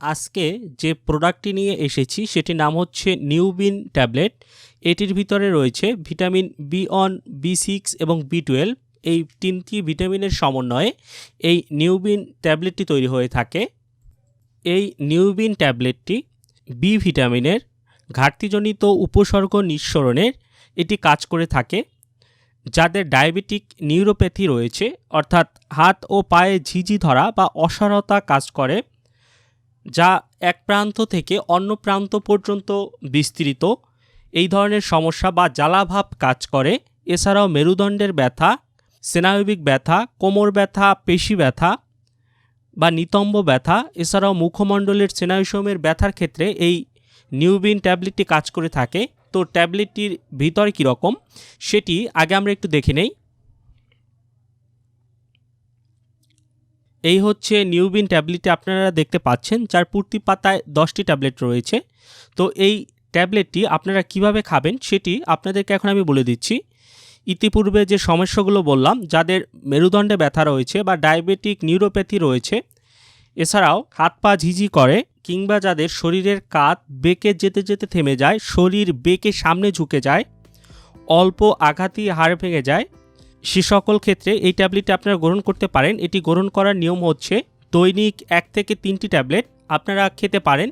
আজকে যে প্রোডাক্টটি নিয়ে এসেছি, সেটির নাম হচ্ছে নিউবিন ট্যাবলেট। এটির ভিতরে রয়েছে vitamin B one, B six এবং বি টুয়েলভ। এই তিনটি ভিটামিনের সমন্বয়ে এই নিউবিন ট্যাবলেটটি তৈরি হয়ে থাকে। এই নিউবিন ট্যাবলেটটি বি ভিটামিনের ঘাটতিজনিত উপসর্গ নিঃসরণের এটি কাজ করে থাকে, যাদের ডায়াবেটিক নিউরোপ্যাথি রয়েছে। অর্থাৎ হাত ও পায়ে ঝিঝি ধরা বা অসারতা কাজ করে। যা এক প্রান্ত থেকে অন্য প্রান্ত পর্যন্ত বিস্তৃত। এই ধরনের সমস্যা বা জ্বালাভাব কাজ করে। এছাড়াও মেরুদণ্ডের ব্যথা, স্নায়বিক ব্যথা, কোমর ব্যথা, পেশি ব্যথা বা নিতম্ব ব্যথা। এছাড়াও মুখমণ্ডলের স্নায়ুসমূহের ব্যথার ক্ষেত্রে এই নিউবিন ট্যাবলেটটি কাজ করে থাকে। তো ট্যাবলেটটির ভিতরে কীরকম সেটি আগে আমরা একটু দেখে নেই। এই হচ্ছে নিউবিন ট্যাবলেটটি আপনারা দেখতে পাচ্ছেন, যার পূর্তি পাতায় দশটি ট্যাবলেট রয়েছে। তো এই ট্যাবলেটটি আপনারা কীভাবে খাবেন সেটি আপনাদেরকে এখন আমি বলে দিচ্ছি। ইতিপূর্বে যে সমস্যাগুলো বললাম, যাদের মেরুদণ্ডে ব্যথা রয়েছে বা ডায়াবেটিক নিউরোপ্যাথি রয়েছে, এছাড়াও হাত পা ঝিঝি করে কিংবা যাদের শরীরের কাত বেঁকে যেতে যেতে থেমে যায়, শরীর বেঁকে সামনে ঝুঁকে যায়, অল্প আঘাতই হাড় ভেঙে যায় সে সকল ক্ষেত্রে এই ট্যাবলেটটি আপনারা গ্রহণ করতে পারেন। এটি গ্রহণ করার নিয়ম হচ্ছে দৈনিক এক থেকে তিনটি ট্যাবলেট আপনারা খেতে পারেন।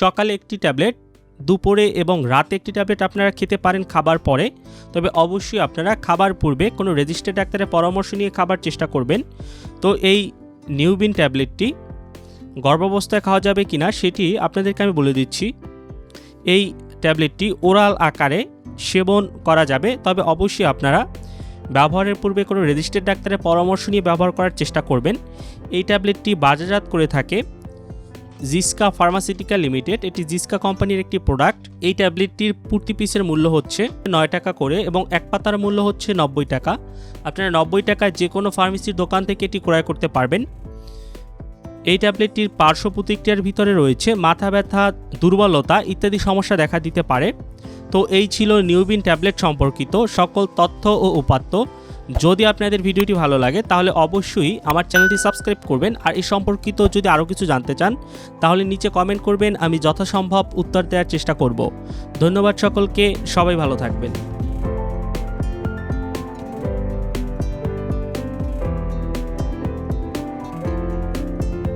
সকালে একটি ট্যাবলেট, দুপুরে এবং রাতে একটি ট্যাবলেট আপনারা খেতে পারেন খাবার পরে। তবে অবশ্যই আপনারা খাবার পূর্বে কোনো রেজিস্টার্ড ডাক্তারের পরামর্শ নিয়ে খাবার চেষ্টা করবেন। তো এই নিউবিন ট্যাবলেটটি গর্ভাবস্থায় খাওয়া যাবে কি না সেটি আপনাদেরকে আমি বলে দিচ্ছি। এই ট্যাবলেটটি ওরাল আকারে সেবন করা যাবে। তবে অবশ্যই আপনারা ব্যবহারের পূর্বে কোনো রেজিস্টার্ড ডাক্তারের পরামর্শ নিয়ে ব্যবহার করার চেষ্টা করবেন। এই ট্যাবলেটটি বাজারজাত করে থাকে জিসকা ফার্মাসিউটিক্যাল লিমিটেড, এটি জিসকা কোম্পানির একটি প্রোডাক্ট। এই ট্যাবলেটটির প্রতি পিসের মূল্য হচ্ছে নয় টাকা করে এবং এক পাতার মূল্য হচ্ছে নব্বই টাকা। আপনারা নব্বই টাকায় যে কোনো ফার্মেসির দোকান থেকে এটি ক্রয় করতে পারবেন। এই ট্যাবলেটটির পার্শ্ব প্রতিক্রিয়ার ভিতরে রয়েছে মাথা ব্যথা, দুর্বলতা ইত্যাদি সমস্যা দেখা দিতে পারে। তো এই ছিল নিউবিন ট্যাবলেট সম্পর্কিত সকল তথ্য ও উপাত্ত। যদি আপনাদের ভিডিওটি ভালো লাগে, তাহলে অবশ্যই আমার চ্যানেলটি সাবস্ক্রাইব করবেন। আর এই সম্পর্কিত যদি আরও কিছু জানতে চান, তাহলে নিচে কমেন্ট করবেন, আমি যথাসম্ভব উত্তর দেওয়ার চেষ্টা করব। ধন্যবাদ সকলকে, সবাই ভালো থাকবেন।